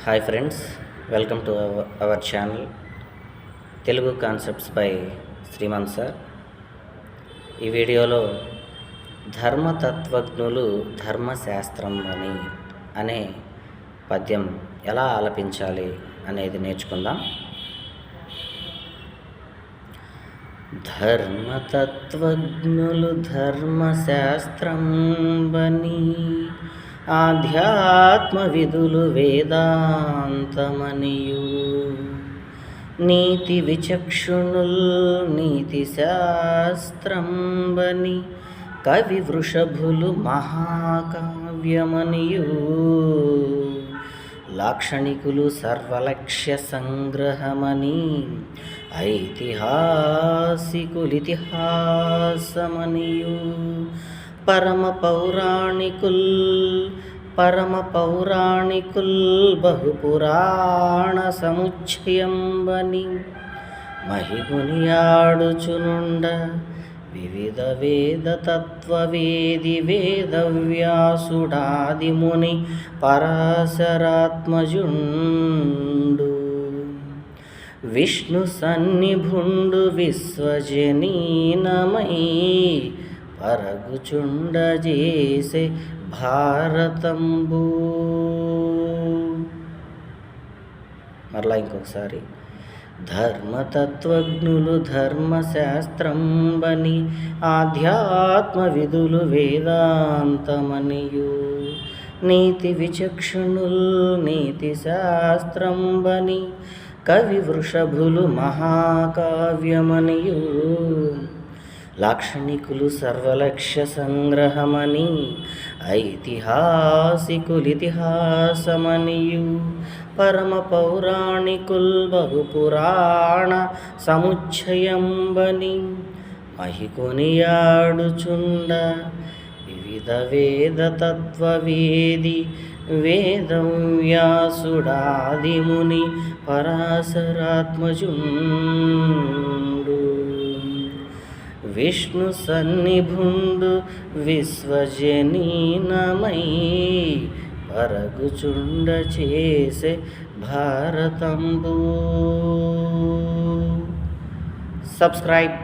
Hi friends welcome to our channel. Telugu concepts by Srimanth sir. ఈ వీడియోలో ధర్మతత్వజ్ఞులు ధర్మశాస్త్రం అని అనే పద్యం ఎలా ఆలపించాలి అనేది నేర్చుకుందాం. ధర్మతత్వజ్ఞులు ధర్మశాస్త్రం బని ఆధ్యాత్మ విధులు వేదాంతమనియు. నీతి విచక్షుణుల్ నీతి శాస్త్రంబని కవి వృషభులు మహాకావ్యమనియు. లాక్షణికులు సర్వలక్ష్య సంగ్రహమని ఐతిహాసికులితిహాసమనియు పరమ పౌరాణికుల్ పరమ పౌరాణికుల్ బహుపురాణ సముచ్చయంబని మహిగునియాడుచునుండ వివిధ వేద తత్వవేది వేదవ్యాసుడాదిముని పరాశరాత్మజుండు. విష్ణు సన్నిభుండు విశ్వజనీనమై అరగుచుండజేసే భారతంబు. మరలా ఇంకొకసారి. ధర్మతత్వజ్ఞులు ధర్మశాస్త్రంబని ఆధ్యాత్మ విధులు వేదాంతమనియు. నీతి విచక్షణుల్ నీతి శాస్త్రంబని కవి వృషభులు మహాకావ్యమనియు. లాక్షణికులు సర్వలక్ష్య సంగ్రహమని ఐతిహాసికులితిహాసమనియు. పరమ పౌరాణికుల్ బహుపురాణ సముచ్చయంబని మహికొనియాడుచుండ వివిధ వేద తత్వవేది వేదం వ్యాసుడాదిముని పరాశరాత్మజుండు. విష్ణు సన్నిభుండు విశ్వజనీనమై పరగుచుండ చేసే భారతంబు. సబ్స్క్రైబ్